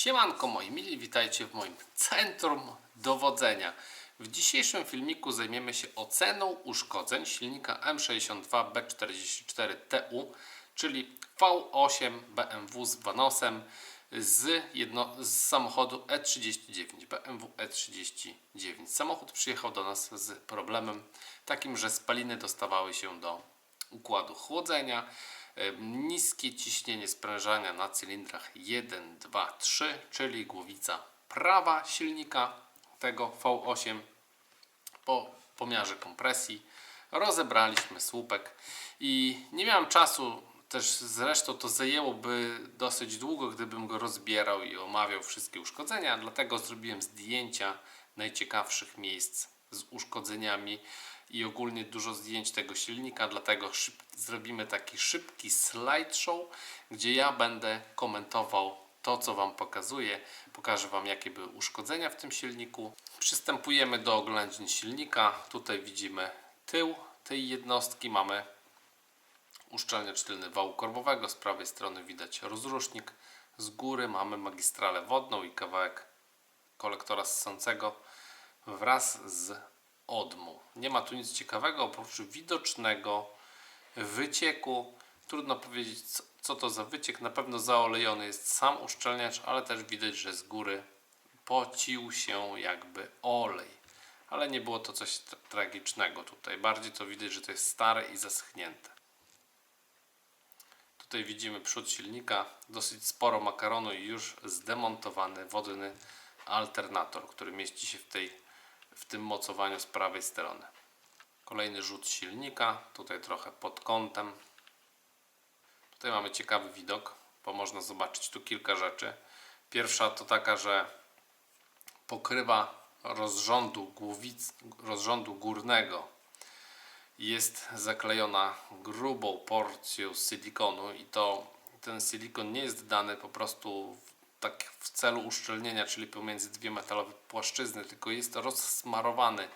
Siemanko moi mili, witajcie w moim centrum dowodzenia. W dzisiejszym filmiku zajmiemy się oceną uszkodzeń silnika M62B44TU, czyli V8 BMW z Vanosem z, jedno, z samochodu E39, BMW E39. Samochód przyjechał do nas z problemem takim, że spaliny dostawały się do układu chłodzenia, niskie ciśnienie sprężania na cylindrach 1, 2, 3, czyli głowica prawa silnika tego V8 po pomiarze kompresji. Rozebraliśmy słupek i nie miałem czasu też zresztą to zajęłoby dosyć długo gdybym go rozbierał i omawiał wszystkie uszkodzenia dlatego zrobiłem zdjęcia najciekawszych miejsc z uszkodzeniami i ogólnie dużo zdjęć tego silnika dlatego szyb, zrobimy taki szybki slideshow gdzie ja będę komentował to, co Wam pokazuję. Pokażę Wam, jakie były uszkodzenia w tym silniku. Przystępujemy do oględzin silnika. Tutaj widzimy tył tej jednostki. Mamy uszczelniacz tylny wału korbowego. Z prawej strony widać rozrusznik. Z góry mamy magistralę wodną i kawałek kolektora ssącego wraz z odmu. Nie ma tu nic ciekawego oprócz widocznego wycieku. Trudno powiedzieć, co, to za wyciek. Na pewno zaolejony jest sam uszczelniacz, ale też widać, że z góry pocił się jakby olej. Ale nie było to coś tra- tragicznego tutaj. Bardziej to widać, że to jest stare i zaschnięte. Tutaj widzimy przód silnika, dosyć sporo makaronu i już zdemontowany wodny alternator, który mieści się w, tej, w tym mocowaniu z prawej strony. Kolejny rzut silnika, tutaj trochę pod kątem. Tutaj mamy ciekawy widok, bo można zobaczyć tu kilka rzeczy. Pierwsza to taka, że pokrywa rozrządu, głowic, rozrządu górnego jest zaklejona grubą porcją silikonu i to ten silikon nie jest dany po prostu tak w celu uszczelnienia, czyli pomiędzy dwie metalowe płaszczyzny, tylko jest rozsmarowany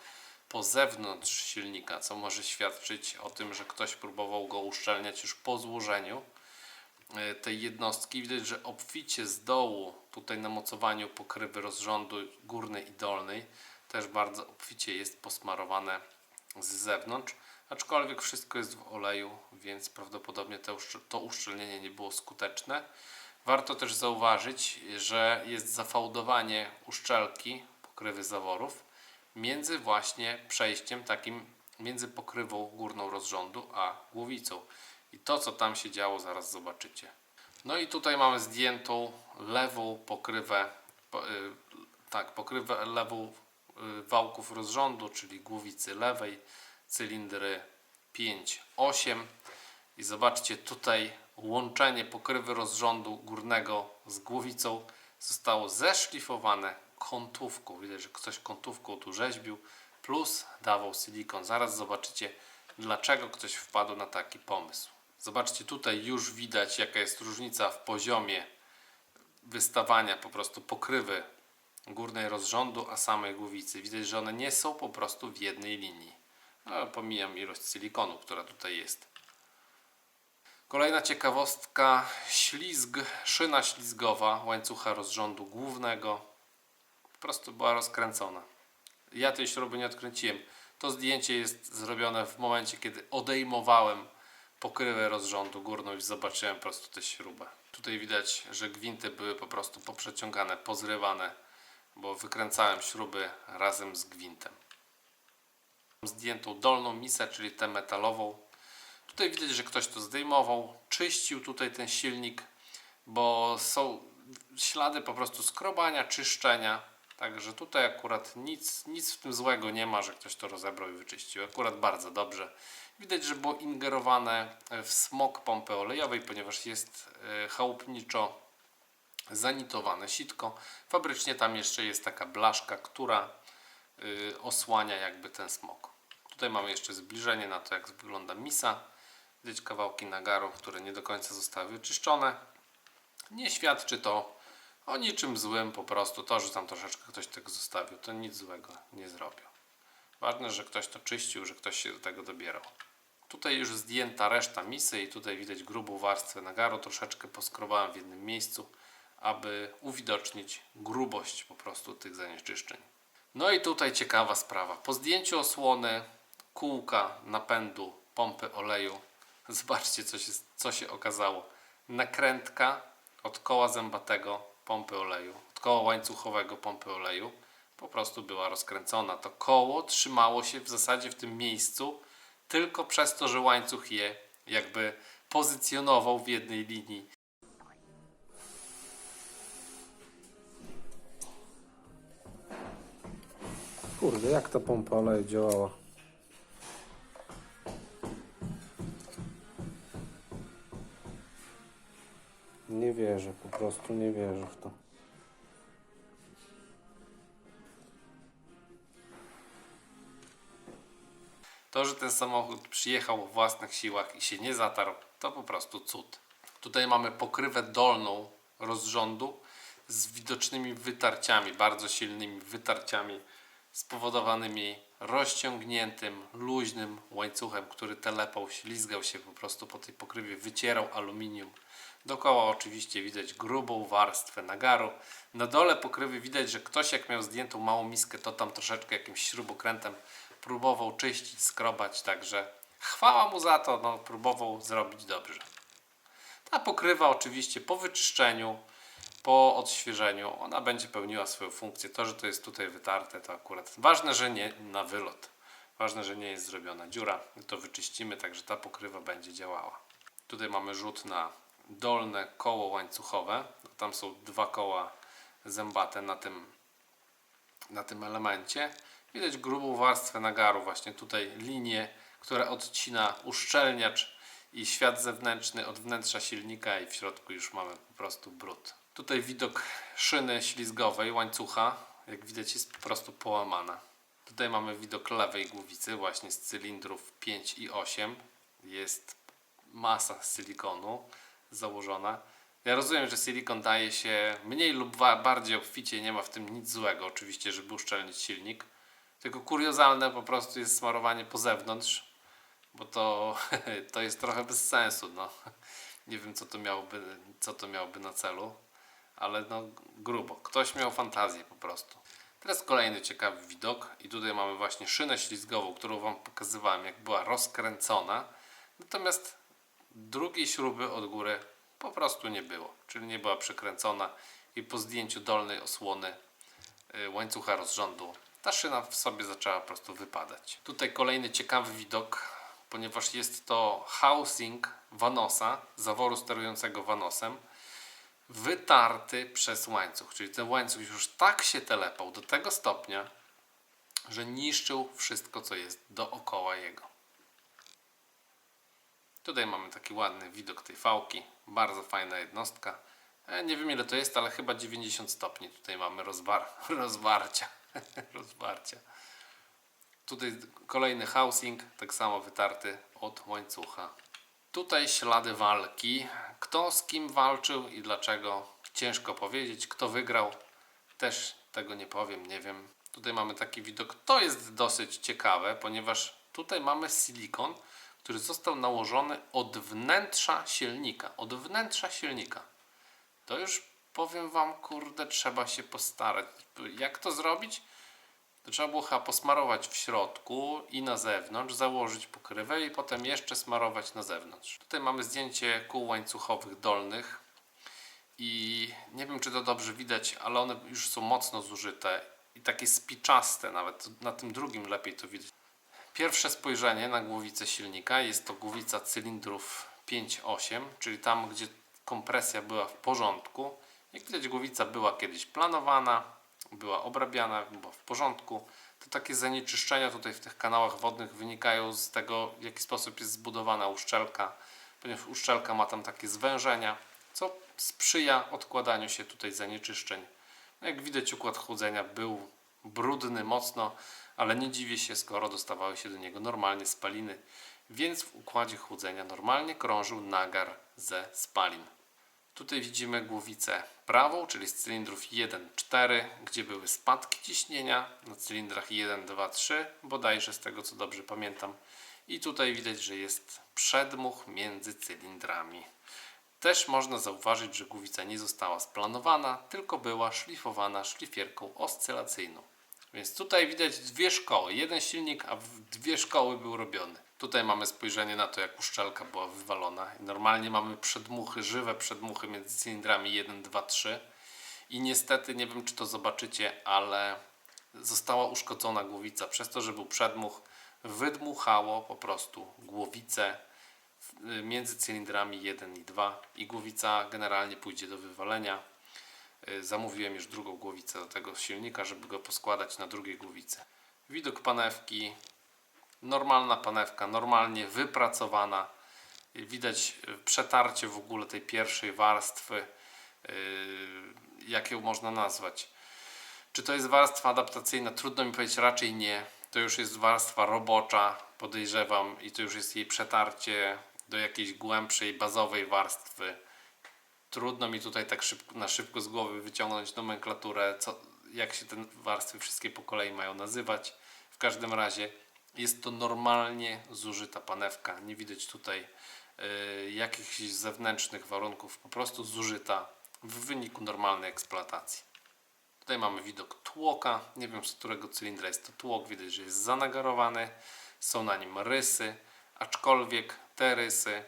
po zewnątrz silnika, co może świadczyć o tym, że ktoś próbował go uszczelniać już po złożeniu e, tej jednostki. Widać, że obficie z dołu, tutaj na mocowaniu pokrywy rozrządu górnej i dolnej, też bardzo obficie jest posmarowane z zewnątrz. Aczkolwiek wszystko jest w oleju, więc prawdopodobnie to, uszczel- to uszczelnienie nie było skuteczne. Warto też zauważyć, że jest zafałdowanie uszczelki pokrywy zaworów między właśnie przejściem takim między pokrywą górną rozrządu a głowicą. I to, co tam się działo, zaraz zobaczycie. No i tutaj mamy zdjętą lewą pokrywę, po, y, tak, pokrywę lewą y, wałków rozrządu, czyli głowicy lewej, cylindry 5, 8. I zobaczcie tutaj łączenie pokrywy rozrządu górnego z głowicą zostało zeszlifowane kątówką. Widać, że ktoś kątówką tu rzeźbił, plus dawał silikon. Zaraz zobaczycie, dlaczego ktoś wpadł na taki pomysł. Zobaczcie, tutaj już widać, jaka jest różnica w poziomie wystawania po prostu pokrywy górnej rozrządu, a samej głowicy. Widać, że one nie są po prostu w jednej linii. No, pomijam ilość silikonu, która tutaj jest. Kolejna ciekawostka, ślizg, szyna ślizgowa łańcucha rozrządu głównego po prostu była rozkręcona. Ja tej śruby nie odkręciłem. To zdjęcie jest zrobione w momencie, kiedy odejmowałem pokrywę rozrządu górną i zobaczyłem po prostu tę śrubę. Tutaj widać, że gwinty były po prostu poprzeciągane, pozrywane, bo wykręcałem śruby razem z gwintem. Zdjętą dolną misę, czyli tę metalową. Tutaj widać, że ktoś to zdejmował, czyścił tutaj ten silnik, bo są ślady po prostu skrobania, czyszczenia. Także tutaj akurat nic, nic w tym złego nie ma, że ktoś to rozebrał i wyczyścił. Akurat bardzo dobrze. Widać, że było ingerowane w smok pompy olejowej, ponieważ jest e, chałupniczo zanitowane sitko. Fabrycznie tam jeszcze jest taka blaszka, która y, osłania jakby ten smok. Tutaj mamy jeszcze zbliżenie na to, jak wygląda misa. Widać kawałki nagaru, które nie do końca zostały wyczyszczone. Nie świadczy to o niczym złym, po prostu to, że tam troszeczkę ktoś tego zostawił, to nic złego nie zrobił. Ważne, że ktoś to czyścił, że ktoś się do tego dobierał. Tutaj już zdjęta reszta misy i tutaj widać grubą warstwę nagaru, troszeczkę poskrobałem w jednym miejscu, aby uwidocznić grubość po prostu tych zanieczyszczeń. No i tutaj ciekawa sprawa. Po zdjęciu osłony kółka napędu pompy oleju, zobaczcie co się, co się okazało. Nakrętka od koła zębatego pompy oleju, od koła łańcuchowego pompy oleju po prostu była rozkręcona. To koło trzymało się w zasadzie w tym miejscu tylko przez to, że łańcuch je jakby pozycjonował w jednej linii. Kurde, jak ta pompa oleju działała? Nie wierzę, po prostu nie wierzę w to. To, że ten samochód przyjechał o własnych siłach i się nie zatarł, to po prostu cud. Tutaj mamy pokrywę dolną rozrządu z widocznymi wytarciami, bardzo silnymi wytarciami spowodowanymi rozciągniętym, luźnym łańcuchem, który telepał, ślizgał się po prostu po tej pokrywie, wycierał aluminium. Dookoła oczywiście widać grubą warstwę nagaru. Na dole pokrywy widać, że ktoś jak miał zdjętą małą miskę, to tam troszeczkę jakimś śrubokrętem próbował czyścić, skrobać, także chwała mu za to, no, próbował zrobić dobrze. Ta pokrywa oczywiście po wyczyszczeniu, po odświeżeniu, ona będzie pełniła swoją funkcję. To, że to jest tutaj wytarte, to akurat ważne, że nie na wylot. Ważne, że nie jest zrobiona dziura. To wyczyścimy, także ta pokrywa będzie działała. Tutaj mamy rzut na dolne koło łańcuchowe. Tam są dwa koła zębate na tym, na tym elemencie. Widać grubą warstwę nagaru, właśnie tutaj linię, która odcina uszczelniacz i świat zewnętrzny od wnętrza silnika i w środku już mamy po prostu brud. Tutaj widok szyny ślizgowej, łańcucha, jak widać jest po prostu połamana. Tutaj mamy widok lewej głowicy właśnie z cylindrów 5 i 8. Jest masa silikonu założona. Ja rozumiem, że silikon daje się mniej lub bardziej obficie, nie ma w tym nic złego oczywiście, żeby uszczelnić silnik. Tylko kuriozalne po prostu jest smarowanie po zewnątrz, bo to, to jest trochę bez sensu. No. Nie wiem, co to, miałoby, co to miałoby na celu, ale no grubo. Ktoś miał fantazję po prostu. Teraz kolejny ciekawy widok i tutaj mamy właśnie szynę ślizgową, którą Wam pokazywałem, jak była rozkręcona. Natomiast drugiej śruby od góry po prostu nie było, czyli nie była przykręcona i po zdjęciu dolnej osłony y, łańcucha rozrządu ta szyna w sobie zaczęła po prostu wypadać. Tutaj kolejny ciekawy widok, ponieważ jest to housing Vanosa, zaworu sterującego Vanosem, wytarty przez łańcuch, czyli ten łańcuch już tak się telepał do tego stopnia, że niszczył wszystko, co jest dookoła jego. Tutaj mamy taki ładny widok tej fałki. Bardzo fajna jednostka. E, Nie wiem ile to jest, ale chyba 90 stopni tutaj mamy rozwar rozwarcia. rozwarcia. Tutaj kolejny housing, tak samo wytarty od łańcucha. Tutaj ślady walki. Kto z kim walczył i dlaczego? Ciężko powiedzieć. Kto wygrał? Też tego nie powiem, nie wiem. Tutaj mamy taki widok. To jest dosyć ciekawe, ponieważ tutaj mamy silikon, który został nałożony od wnętrza silnika. Od wnętrza silnika. To już powiem Wam, kurde, trzeba się postarać. Jak to zrobić? To trzeba było chyba posmarować w środku i na zewnątrz, założyć pokrywę i potem jeszcze smarować na zewnątrz. Tutaj mamy zdjęcie kół łańcuchowych dolnych i nie wiem czy to dobrze widać, ale one już są mocno zużyte i takie spiczaste nawet. Na tym drugim lepiej to widać. Pierwsze spojrzenie na głowicę silnika jest to głowica cylindrów 5-8, czyli tam gdzie kompresja była w porządku. Jak widać głowica była kiedyś planowana, była obrabiana, była w porządku. To takie zanieczyszczenia tutaj w tych kanałach wodnych wynikają z tego w jaki sposób jest zbudowana uszczelka, ponieważ uszczelka ma tam takie zwężenia, co sprzyja odkładaniu się tutaj zanieczyszczeń. No jak widać układ chłodzenia był brudny mocno, ale nie dziwię się, skoro dostawały się do niego normalnie spaliny, więc w układzie chłodzenia normalnie krążył nagar ze spalin. Tutaj widzimy głowicę prawą, czyli z cylindrów 1-4, gdzie były spadki ciśnienia na cylindrach 1, 2, 3, bodajże z tego co dobrze pamiętam. I tutaj widać, że jest przedmuch między cylindrami. Też można zauważyć, że głowica nie została splanowana, tylko była szlifowana szlifierką oscylacyjną. Więc tutaj widać dwie szkoły. Jeden silnik, a dwie szkoły był robiony. Tutaj mamy spojrzenie na to, jak uszczelka była wywalona. Normalnie mamy przedmuchy, żywe przedmuchy między cylindrami 1, 2, 3. I niestety, nie wiem czy to zobaczycie, ale została uszkodzona głowica. Przez to, że był przedmuch, wydmuchało po prostu głowicę y, między cylindrami 1 i 2 i głowica generalnie pójdzie do wywalenia. Y, Zamówiłem już drugą głowicę do tego silnika, żeby go poskładać na drugiej głowicy. Widok panewki, normalna panewka, normalnie wypracowana. Y, Widać y, przetarcie w ogóle tej pierwszej warstwy, jak ją można nazwać. Czy to jest warstwa adaptacyjna? Trudno mi powiedzieć, raczej nie. To już jest warstwa robocza, podejrzewam, i to już jest jej przetarcie do jakiejś głębszej, bazowej warstwy. Trudno mi tutaj tak szybko, na szybko z głowy wyciągnąć nomenklaturę, co, jak się te warstwy wszystkie po kolei mają nazywać. W każdym razie jest to normalnie zużyta panewka. Nie widać tutaj y, jakichś zewnętrznych warunków, po prostu zużyta w wyniku normalnej eksploatacji. Tutaj mamy widok tłoka. Nie wiem z którego cylindra jest to tłok. Widać, że jest zanagarowany. Są na nim rysy, aczkolwiek te rysy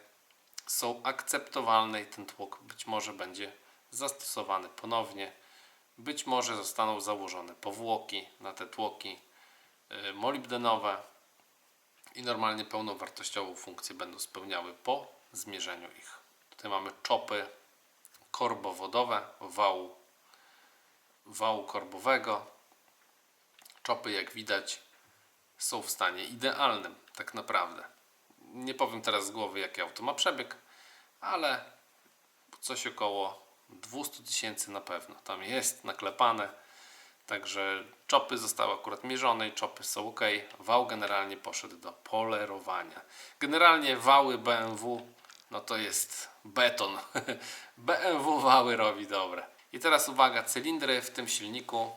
są akceptowalne i ten tłok być może będzie zastosowany ponownie. Być może zostaną założone powłoki na te tłoki y, molibdenowe i normalnie pełnowartościową funkcję będą spełniały po zmierzeniu ich. Tutaj mamy czopy korbowodowe wału wału korbowego. Czopy, jak widać, są w stanie idealnym, tak naprawdę. Nie powiem teraz z głowy, jaki auto ma przebieg, ale coś około 200 tysięcy na pewno. Tam jest naklepane. Także czopy zostały akurat mierzone czopy są ok. Wał generalnie poszedł do polerowania. Generalnie wały BMW no to jest beton. BMW wały robi dobre. I teraz uwaga, cylindry w tym silniku.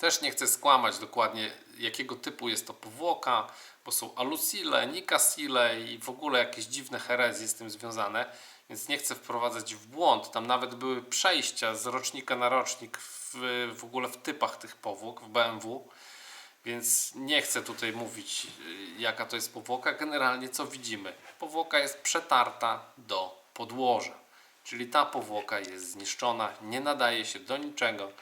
Też nie chcę skłamać dokładnie jakiego typu jest to powłoka, bo są alusile, nikasile i w ogóle jakieś dziwne herezje z tym związane, więc nie chcę wprowadzać w błąd. Tam nawet były przejścia z rocznika na rocznik w, w ogóle w typach tych powłok w BMW. Więc nie chcę tutaj mówić, y, jaka to jest powłoka. Generalnie co widzimy? Powłoka jest przetarta do podłoża. Czyli ta powłoka jest zniszczona, nie nadaje się do niczego.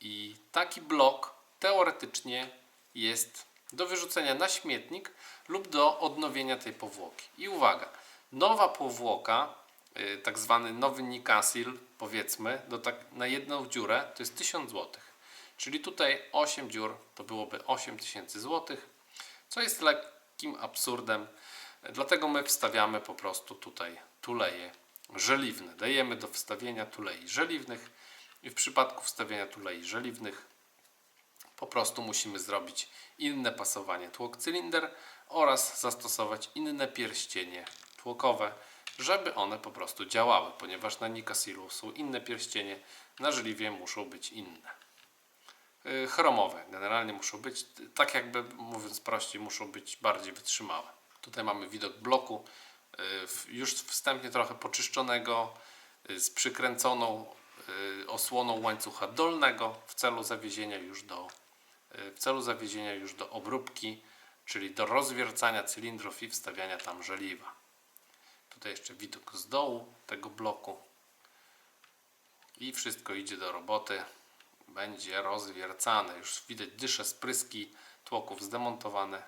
I taki blok teoretycznie jest do wyrzucenia na śmietnik lub do odnowienia tej powłoki. I uwaga, nowa powłoka, y, tak zwany nowy Nikasil, powiedzmy, do tak, na jedną dziurę to jest 1000 zł. Czyli tutaj 8 dziur to byłoby 8000 zł, co jest lekkim absurdem. Dlatego my wstawiamy po prostu tutaj tuleje żeliwne. Dajemy do wstawienia tulei żeliwnych i w przypadku wstawienia tulei żeliwnych po prostu musimy zrobić inne pasowanie tłok-cylinder oraz zastosować inne pierścienie tłokowe, żeby one po prostu działały, ponieważ na Nikasilu są inne pierścienie, na żeliwie muszą być inne. Y, Chromowe generalnie muszą być, tak jakby mówiąc prościej, muszą być bardziej wytrzymałe. Tutaj mamy widok bloku, y, już wstępnie trochę poczyszczonego, y, z przykręconą osłoną łańcucha dolnego w celu zawiezienia już do, y, w celu zawiezienia już do obróbki, czyli do rozwiercania cylindrów i wstawiania tam żeliwa. Tutaj jeszcze widok z dołu tego bloku i wszystko idzie do roboty. Będzie rozwiercane. Już widać dysze, spryski tłoków zdemontowane.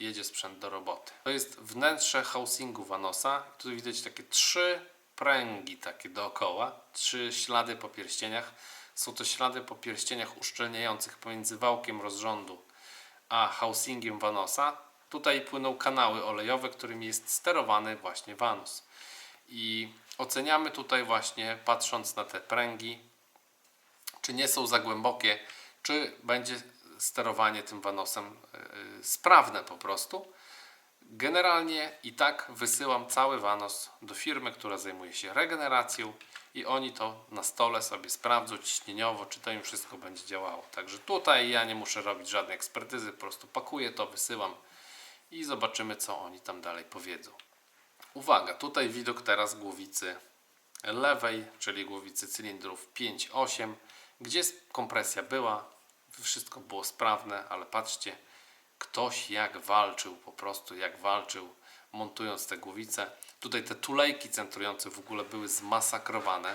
Jedzie sprzęt do roboty. To jest wnętrze housingu Vanosa. Tu widać takie trzy pręgi takie dookoła, trzy ślady po pierścieniach. Są to ślady po pierścieniach uszczelniających pomiędzy wałkiem rozrządu a housingiem Vanosa. Tutaj płyną kanały olejowe, którymi jest sterowany właśnie Vanos. I oceniamy tutaj właśnie, patrząc na te pręgi, czy nie są za głębokie, czy będzie sterowanie tym Vanosem yy, sprawne po prostu. Generalnie i tak wysyłam cały Vanos do firmy, która zajmuje się regeneracją i oni to na stole sobie sprawdzą ciśnieniowo, czy to im wszystko będzie działało. Także tutaj ja nie muszę robić żadnej ekspertyzy, po prostu pakuję to, wysyłam i zobaczymy, co oni tam dalej powiedzą. Uwaga, tutaj widok teraz głowicy lewej, czyli głowicy cylindrów 5-8, gdzie kompresja była, wszystko było sprawne, ale patrzcie, ktoś jak walczył, po prostu jak walczył, montując te głowice. Tutaj te tulejki centrujące w ogóle były zmasakrowane.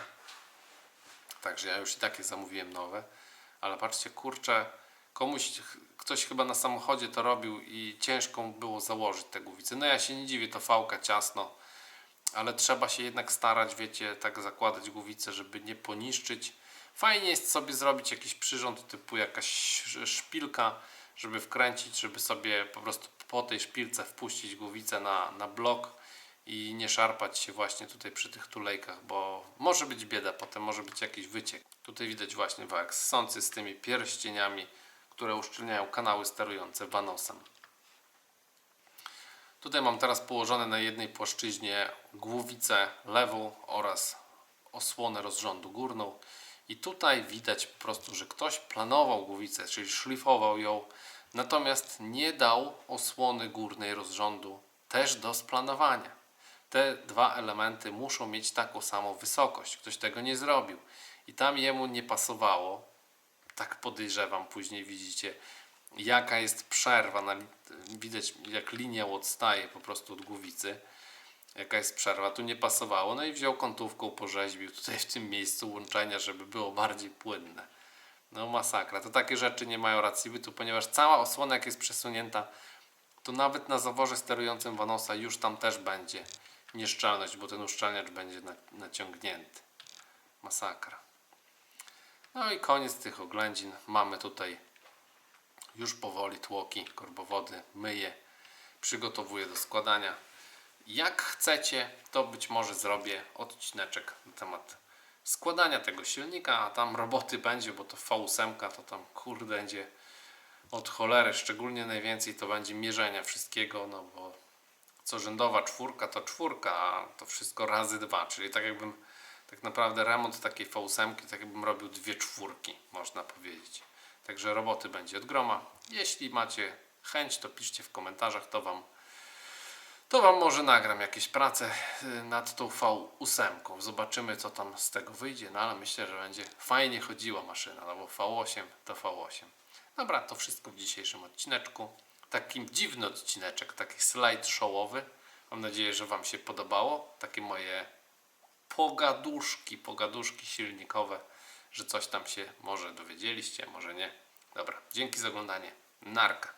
Także ja już i takie zamówiłem nowe. Ale patrzcie, kurczę, komuś, ktoś chyba na samochodzie to robił i ciężko było założyć te głowice. No ja się nie dziwię, to fałka ciasno, ale trzeba się jednak starać, wiecie, tak zakładać głowice, żeby nie poniszczyć. Fajnie jest sobie zrobić jakiś przyrząd typu jakaś sz- szpilka, żeby wkręcić, żeby sobie po prostu po tej szpilce wpuścić głowicę na, na blok i nie szarpać się właśnie tutaj przy tych tulejkach, bo może być bieda, potem może być jakiś wyciek. Tutaj widać właśnie wałek ssący z tymi pierścieniami, które uszczelniają kanały sterujące vanosem. Tutaj mam teraz położone na jednej płaszczyźnie głowicę lewą oraz osłonę rozrządu górną. I tutaj widać po prostu, że ktoś planował głowicę, czyli szlifował ją, natomiast nie dał osłony górnej rozrządu też do splanowania. Te dwa elementy muszą mieć taką samą wysokość. Ktoś tego nie zrobił. I tam jemu nie pasowało, tak podejrzewam, później widzicie, jaka jest przerwa. Widać, jak linia odstaje po prostu od głowicy. Jaka jest przerwa, tu nie pasowało. No i wziął kątówką, porzeźbił tutaj w tym miejscu łączenia, żeby było bardziej płynne. No masakra. To takie rzeczy nie mają racji bytu, ponieważ cała osłona jak jest przesunięta, to nawet na zaworze sterującym Vanosa już tam też będzie nieszczelność, bo ten uszczelniacz będzie na, naciągnięty. Masakra. No i koniec tych oględzin. Mamy tutaj już powoli tłoki, korbowody, myję, przygotowuję do składania. Jak chcecie, to być może zrobię odcineczek na temat składania tego silnika, a tam roboty będzie, bo to V8 to tam kurde będzie od cholery, szczególnie najwięcej to będzie mierzenia wszystkiego, no bo co rzędowa czwórka to czwórka, a to wszystko razy dwa, czyli tak jakbym tak naprawdę remont takiej V8 tak jakbym robił dwie czwórki, można powiedzieć. Także roboty będzie od groma. Jeśli macie chęć, to piszcie w komentarzach, to wam to Wam może nagram jakieś prace y, nad tą V8. Zobaczymy, co tam z tego wyjdzie. No ale myślę, że będzie fajnie chodziła maszyna, no bo V8 to V8. Dobra, to wszystko w dzisiejszym odcineczku. Taki dziwny odcineczek, taki slajd showowy. Mam nadzieję, że Wam się podobało. Takie moje pogaduszki, pogaduszki silnikowe, że coś tam się może dowiedzieliście, może nie. Dobra, dzięki za oglądanie. Narka.